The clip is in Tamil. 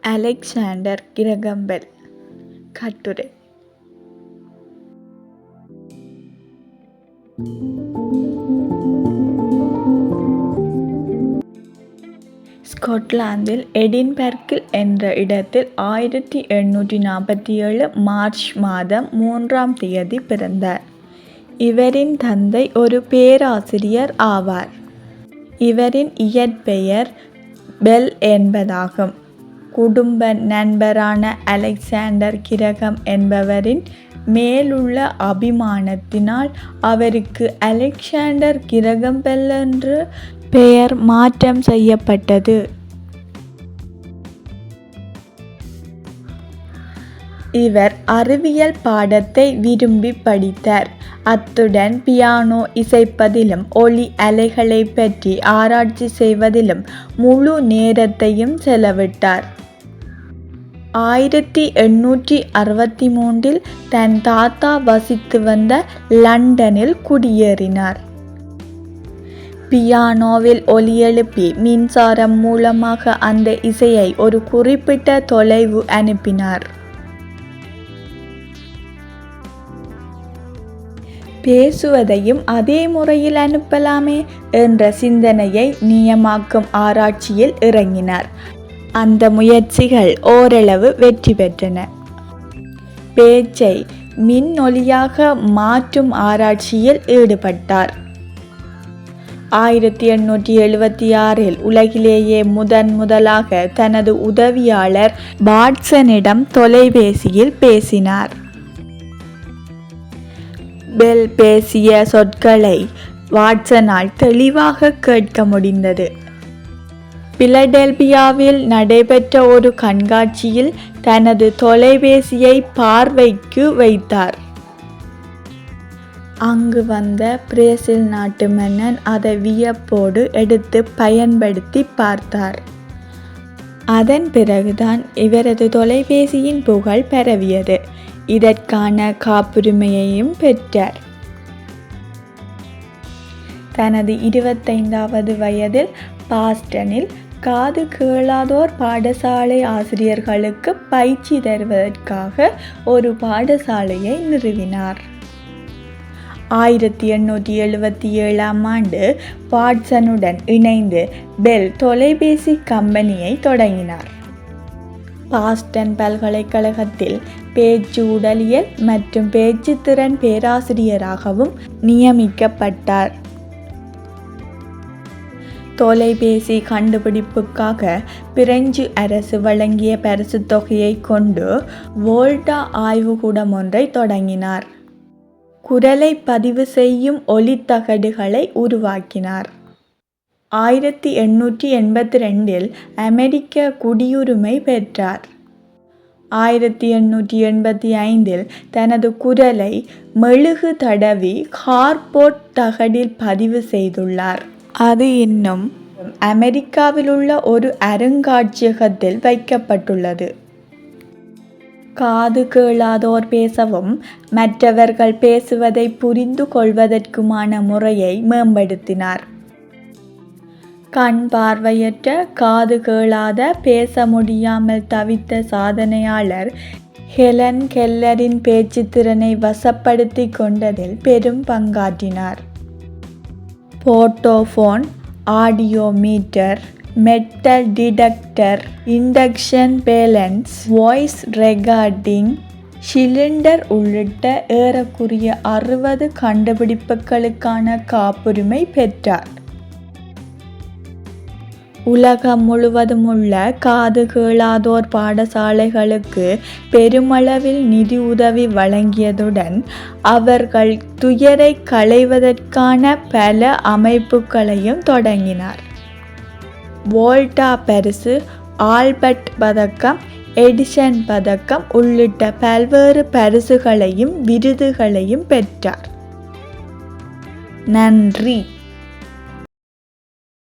Alexander Graham Bell. கட்டுரை. ஸ்கொட்லாந்தில் எடின்பர்கில் என்ற இடத்தில் ஆயிரத்தி எண்ணூற்றி நாற்பத்தி ஏழு மார்ச் மாதம் மூன்றாம் தேதி பிறந்தார். இவரின் தந்தை ஒரு பேராசிரியர் ஆவார். இவரின் இயற்பெயர் பெல் என்பதாகும். குடும்ப நண்பரான அலெக்சாண்டர் கிரகம் என்பவரின் மேலுள்ள அபிமானத்தினால் அவருக்கு அலெக்சாண்டர் கிரகம் பெல் என்று பெயர் மாற்றம் செய்யப்பட்டது. இவர் அறிவியல் பாடத்தை விரும்பி படித்தார். அத்துடன் பியானோ இசைப்பதிலும் ஒளி அலைகளை பற்றி ஆராய்ச்சி செய்வதிலும் முழு நேரத்தையும் செலவிட்டார். ஆயிரத்தி எண்ணூற்றி அறுபத்தி மூன்றில் தன் தாத்தா வசித்து வந்த லண்டனில் குடியேறினார். பியானோவில் ஒலியெழுப்பி மின்சாரம் மூலமாக அந்த இசையை ஒரு குறிப்பிட்ட தொலைவு அனுப்பினார். பேசுவதையும் அதே முறையில் அனுப்பலாமே என்ற சிந்தனையை நியமாக்கும் ஆராய்ச்சியில் இறங்கினார். அந்த முயற்சிகள் ஓரளவு வெற்றி பெற்றன. பேச்சை மின்னொலியாக மாற்றும் ஆராய்ச்சியில் ஈடுபட்டார். ஆயிரத்தி எண்ணூற்றி எழுபத்தி ஆறில் உலகிலேயே முதன் முதலாக தனது உதவியாளர் பாட்சனிடம் தொலைபேசியில் பேசினார். பெல் பேசிய சொற்களை வாட்சனால் தெளிவாக கேட்க முடிந்தது. பிலடெல்பியாவில் நடைபெற்ற ஒரு கண்காட்சியில் தனது தொலைபேசியை பார்வைக்கு வைத்தார். அங்கு வந்த பிரேசில் நாட்டு மன்னன் அதை வியப்போடு எடுத்து பயன்படுத்தி பார்த்தார். அதன் பிறகுதான் இவரது தொலைபேசியின் புகழ் பரவியது. இதற்கான காப்புரிமையையும் பெற்றார். தனது இருபத்தைந்தாவது வயதில் பாஸ்டனில் காது கேளாதோர் பாடசாலை ஆசிரியர்களுக்கு பயிற்சி தருவதற்காக ஒரு பாடசாலையை நிறுவினார். ஆயிரத்தி எண்ணூற்றி எழுபத்தி ஏழாம் ஆண்டு வாட்சனுடன் இணைந்து பெல் தொலைபேசி கம்பெனியை தொடங்கினார். பாஸ்டன் பல்கலைக்கழகத்தில் பேச்சு உடலியல் மற்றும் பேச்சுத்திறன் பேராசிரியராகவும் நியமிக்கப்பட்டார். தொலைபேசி கண்டுபிடிப்புக்காக பிரெஞ்சு அரசு வழங்கிய பரிசு தொகையை கொண்டு வோல்டா ஆய்வுகூடம் ஒன்றை தொடங்கினார். குரலை பதிவு செய்யும் ஒலித்தகடுகளை உருவாக்கினார். ஆயிரத்தி எண்ணூற்றி எண்பத்தி ரெண்டில் அமெரிக்க குடியுரிமை பெற்றார். ஆயிரத்தி எண்ணூற்றி எண்பத்தி ஐந்தில் தனது குரலை மெழுகு தடவி கார்போர்ட் தகடில் பதிவு செய்துள்ளார். அது இன்னும் அமெரிக்காவில் உள்ள ஒரு அருங்காட்சியகத்தில் வைக்கப்பட்டுள்ளது. காது கேளாதோர் பேசவும் மற்றவர்கள் பேசுவதை புரிந்து கொள்வதற்குமான முறையை மேம்படுத்தினார். கண் பார்வையற்ற காது கேளாத பேச முடியாமல் தவித்த சாதனையாளர் ஹெலன் கெல்லரின் பேச்சு திறனை வசப்படுத்தி கொண்டதில் பெரும் பங்காற்றினார். Photophone audiometer metal detector induction balance voice recording cylinder உள்ளிட்ட ஏறக்குறைய அறுபது கண்டுபிடிப்புகளுக்கான காப்புரிமை பெற்றார். உலகம் முழுவதும் உள்ள காது கேளாதோர் பாடசாலைகளுக்கு பெருமளவில் நிதி உதவி வழங்கியதுடன் அவர்கள் துயரை களைவதற்கான பல அமைப்புகளையும் தொடங்கினார். வோல்டா பரிசு ஆல்பர்ட் பதக்கம் எடிசன் பதக்கம் உள்ளிட்ட பல்வேறு பரிசுகளையும் விருதுகளையும் பெற்றார். நன்றி.